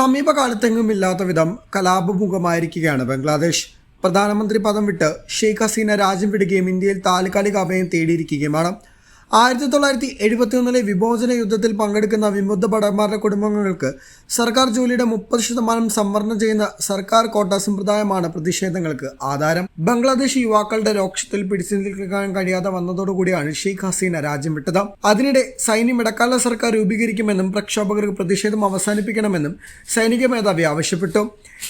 സമീപകാലത്തെങ്ങും ഇല്ലാത്ത വിധം കലാപമുഖമായിരിക്കുകയാണ് ബംഗ്ലാദേശ്. പ്രധാനമന്ത്രി പദം വിട്ട് ഷെയ്ഖ് ഹസീന രാജ്യം വിടുകയും ഇന്ത്യയിൽ താൽക്കാലിക അഭയം തേടിയിരിക്കുകയുമാണ്. ആയിരത്തി തൊള്ളായിരത്തി എഴുപത്തി ഒന്നിലെ വിമോചന യുദ്ധത്തിൽ പങ്കെടുക്കുന്ന വിമുക്ത ഭടന്മാരുടെ കുടുംബങ്ങൾക്ക് സർക്കാർ ജോലിയുടെ മുപ്പത് ശതമാനം സംവരണം ചെയ്യുന്ന സർക്കാർ കോട്ട സമ്പ്രദായമാണ് പ്രതിഷേധങ്ങൾക്ക് ആധാരം. ബംഗ്ലാദേശ് യുവാക്കളുടെ രോക്ഷത്തിൽ പിടിച്ചു നിൽക്കാൻ കഴിയാതെ വന്നതോടുകൂടിയാണ് ഷെയ്ഖ് ഹസീന രാജ്യം വിട്ടത്. അതിനിടെ സൈന്യം ഇടക്കാല സർക്കാർ രൂപീകരിക്കുമെന്നും പ്രക്ഷോഭകർക്ക് പ്രതിഷേധം അവസാനിപ്പിക്കണമെന്നും സൈനിക മേധാവി ആവശ്യപ്പെട്ടു.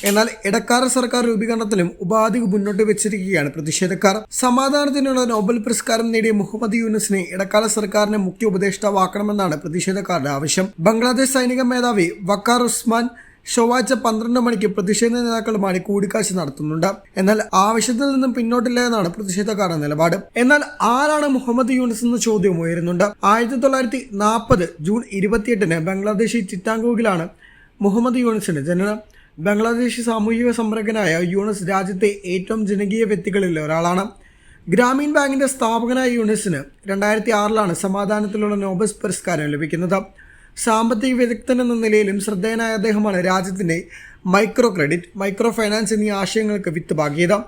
എന്നാൽ ഇടക്കാല സർക്കാർ രൂപീകരണത്തിലും ഉപാധി മുന്നോട്ട് വെച്ചിരിക്കുകയാണ് പ്രതിഷേധക്കാർ. സമാധാനത്തിനുള്ള നോബൽ പുരസ്കാരം നേടിയ മുഹമ്മദ് യൂനുസിനെ ഇടക്കാല സർക്കാരിന് മുഖ്യ ഉപദേഷ്ടാവാക്കണമെന്നാണ് പ്രതിഷേധക്കാരുടെ ആവശ്യം. ബംഗ്ലാദേശ് സൈനിക മേധാവി വക്കാർ ഉസ്മാൻ ചൊവ്വാഴ്ച പന്ത്രണ്ട് മണിക്ക് പ്രതിഷേധ നേതാക്കളുമായി കൂടിക്കാഴ്ച നടത്തുന്നുണ്ട്. എന്നാൽ ആവശ്യത്തിൽ നിന്നും പിന്നോട്ടില്ല എന്നാണ് പ്രതിഷേധക്കാരുടെ നിലപാട്. എന്നാൽ ആരാണ് മുഹമ്മദ് യൂണിസ് എന്ന ചോദ്യം ഉയരുന്നുണ്ട്. ആയിരത്തി തൊള്ളായിരത്തി നാൽപ്പത് ജൂൺ ഇരുപത്തിയെട്ടിന് ബംഗ്ലാദേശി ചിറ്റാങ്കോഗിലാണ് മുഹമ്മദ് യൂണിസിന്റെ ജനനം. ബംഗ്ലാദേശി സാമൂഹിക സംരംഭകനായ യൂണിസ് രാജ്യത്തെ ഏറ്റവും ജനകീയ വ്യക്തികളിൽ ഒരാളാണ്. ഗ്രാമീൺ ബാങ്കിന്റെ സ്ഥാപകനായ യൂണിസിന് രണ്ടായിരത്തി ആറിലാണ് സമാധാനത്തിലുള്ള നോബൽ പുരസ്കാരം ലഭിക്കുന്നത്. സാമ്പത്തിക വിദഗ്ധൻ എന്ന നിലയിലും ശ്രദ്ധേയനായ അദ്ദേഹമാണ് രാജ്യത്തിന്റെ മൈക്രോ ക്രെഡിറ്റ് മൈക്രോ ഫൈനാൻസ് എന്നീ ആശയങ്ങൾക്ക് വിത്ത് പാകിയത്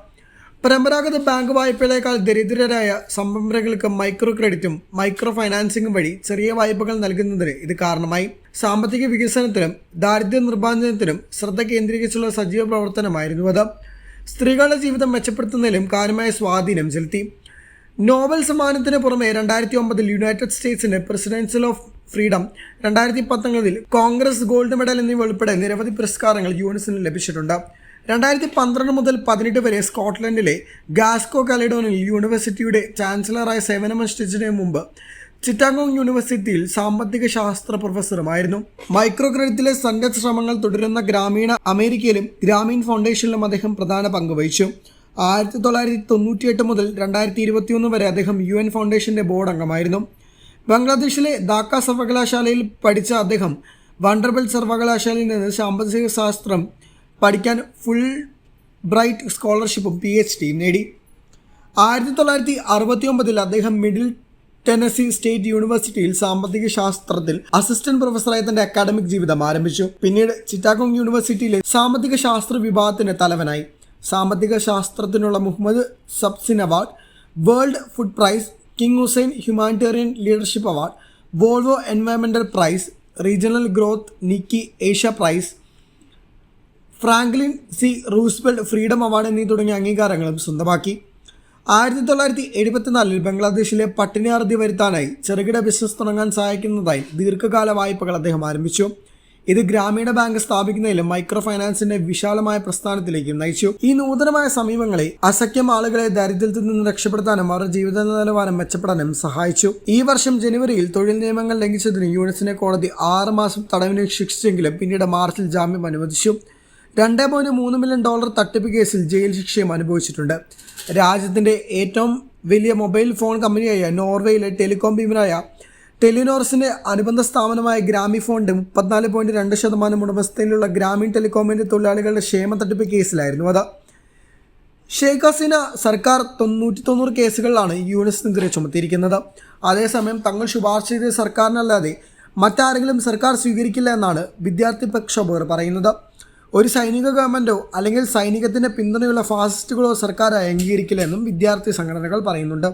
പരമ്പരാഗത ബാങ്ക് വായ്പകളേക്കാൾ ദരിദ്രരായ സംരംഭകർക്ക് മൈക്രോ ക്രെഡിറ്റും മൈക്രോ ഫൈനാൻസിംഗും വഴി ചെറിയ വായ്പകൾ നൽകുന്നതിന് ഇത് കാരണമായി. സാമ്പത്തിക വികസനത്തിനും ദാരിദ്ര്യ നിർമ്മാർജനത്തിനും ശ്രദ്ധ കേന്ദ്രീകരിച്ചുള്ള സജീവ പ്രവർത്തനമായിരുന്നു അത്. സ്ത്രീകളുടെ ജീവിതം മെച്ചപ്പെടുത്തുന്നതിലും കാര്യമായ സ്വാധീനം ചെലുത്തി. നോബൽ സമ്മാനത്തിന് പുറമെ രണ്ടായിരത്തി ഒമ്പതിൽ യുണൈറ്റഡ് സ്റ്റേറ്റ്സിന്റെ പ്രസിഡൻഷ്യൽ ഓഫ് ഫ്രീഡം രണ്ടായിരത്തി പത്തൊമ്പതിൽ കോൺഗ്രസ് ഗോൾഡ് മെഡൽ എന്നിവ ഉൾപ്പെടെ നിരവധി പുരസ്കാരങ്ങൾ യൂണിസിന് ലഭിച്ചിട്ടുണ്ട്. രണ്ടായിരത്തി പന്ത്രണ്ട് മുതൽ പതിനെട്ട് വരെ സ്കോട്ട്ലൻഡിലെ ഗാസ്കോ കലഡോണിൽ യൂണിവേഴ്സിറ്റിയുടെ ചാൻസലറായ സേവനമനുഷ്ഠിച്ചതിന് മുമ്പ് ചിറ്റാഗോങ് യൂണിവേഴ്സിറ്റിയിൽ സാമ്പത്തിക ശാസ്ത്ര പ്രൊഫസറുമായിരുന്നു മൈക്രോ ക്രെഡിറ്റിലെ സന്നദ്ധ ശ്രമങ്ങൾ തുടരുന്ന ഗ്രാമീണ അമേരിക്കയിലും ഗ്രാമീൺ ഫൗണ്ടേഷനിലും അദ്ദേഹം പ്രധാന പങ്കുവഹിച്ചു ആയിരത്തി തൊള്ളായിരത്തി തൊണ്ണൂറ്റിയെട്ട് മുതൽ രണ്ടായിരത്തി ഇരുപത്തിയൊന്ന് വരെ അദ്ദേഹം യു എൻ ഫൗണ്ടേഷന്റെ ബോർഡ് അംഗമായിരുന്നു. ബംഗ്ലാദേശിലെ ധാക്ക സർവകലാശാലയിൽ പഠിച്ച അദ്ദേഹം വണ്ടർബിൽ സർവകലാശാലയിൽ നിന്ന് സാമ്പത്തിക ശാസ്ത്രം പഠിക്കാൻ ഫുൾ ബ്രൈറ്റ് സ്കോളർഷിപ്പും പി എച്ച് ഡിയും നേടി. ആയിരത്തി തൊള്ളായിരത്തി അറുപത്തി ഒമ്പതിൽ അദ്ദേഹം മിഡിൽ ടെനസി സ്റ്റേറ്റ് യൂണിവേഴ്സിറ്റിയിൽ സാമ്പത്തിക ശാസ്ത്രത്തിൽ അസിസ്റ്റന്റ് പ്രൊഫസറായി തന്റെ അക്കാഡമിക് ജീവിതം ആരംഭിച്ചു. പിന്നീട് ചിറ്റാഗോങ് യൂണിവേഴ്സിറ്റിയിലെ സാമ്പത്തിക ശാസ്ത്ര വിഭാഗത്തിന് തലവനായി. സാമ്പത്തിക ശാസ്ത്രത്തിനുള്ള Muhammad സബ്സിൻ award world food prize King Hussein humanitarian leadership award Volvo environmental prize regional growth Nikkei Asia prize Franklin C Roosevelt freedom award എന്നീ തുടങ്ങിയ അംഗീകാരങ്ങളും സ്വന്തമാക്കി. ആയിരത്തി തൊള്ളായിരത്തി എഴുപത്തിനാലിൽ ബംഗ്ലാദേശിലെ പട്ടിണി അറുതി വരുത്താനായി ചെറുകിട ബിസിനസ് തുടങ്ങാൻ സഹായിക്കുന്നതായി ദീർഘകാല വായ്പകൾ അദ്ദേഹം ആരംഭിച്ചു. ഇത് ഗ്രാമീണ ബാങ്ക് സ്ഥാപിക്കുന്നതിലും മൈക്രോ ഫൈനാൻസിന്റെ വിശാലമായ പ്രസ്ഥാനത്തിലേക്കും നയിച്ചു. ഈ നൂതനമായ സമീപങ്ങളെ അസഖ്യം ആളുകളെ ദാരിദ്ര്യത്തിൽ നിന്ന് രക്ഷപ്പെടുത്താനും അവരുടെ ജീവിത നിലവാരം മെച്ചപ്പെടാനും സഹായിച്ചു. ഈ വർഷം ജനുവരിയിൽ തൊഴിൽ നിയമങ്ങൾ ലംഘിച്ചതിന് യൂണിസിനെ കോടതി ആറ് മാസം തടവിന് ശിക്ഷിച്ചെങ്കിലും പിന്നീട് മാർച്ചിൽ ജാമ്യം അനുവദിച്ചു. രണ്ട് പോയിന്റ് മൂന്ന് മില്യൺ ഡോളർ തട്ടിപ്പ് കേസിൽ ജയിൽ ശിക്ഷയും അനുഭവിച്ചിട്ടുണ്ട്. രാജ്യത്തിന്റെ ഏറ്റവും വലിയ മൊബൈൽ ഫോൺ കമ്പനിയായ നോർവേയിലെ ടെലികോം ഭീമനായ ടെലിനോർസിന്റെ അനുബന്ധ സ്ഥാപനമായ ഗ്രാമി ഫോണിന്റെ മുപ്പത്തിനാല് പോയിന്റ് രണ്ട് ശതമാനം ഉടമസ്ഥയിലുള്ള ഗ്രാമീൺ ടെലികോമിന്റെ തൊഴിലാളികളുടെ ക്ഷേമ തട്ടിപ്പ് കേസിലായിരുന്നു അത്. ഷെയ്ഖ് ഹസീന സർക്കാർ തൊണ്ണൂറ്റി തൊണ്ണൂറ് കേസുകളിലാണ് യൂണിസിനെതിരെ ചുമത്തിയിരിക്കുന്നത്. അതേസമയം തങ്ങൾ ശുപാർശ ചെയ്ത സർക്കാരിനല്ലാതെ മറ്റാരെങ്കിലും സർക്കാർ സ്വീകരിക്കില്ല എന്നാണ് വിദ്യാർത്ഥി പ്രക്ഷോഭകർ പറയുന്നത്. ഒരു സൈനിക ഗവൺമെന്റോ അല്ലെങ്കിൽ സൈനികത്തിന്റെ പിന്തുണയുള്ള ഫാസിസ്റ്റുകളോ സർക്കാർ അംഗീകരിക്കില്ലെന്നും വിദ്യാർത്ഥി സംഘടനകൾ പറയുന്നുണ്ട്.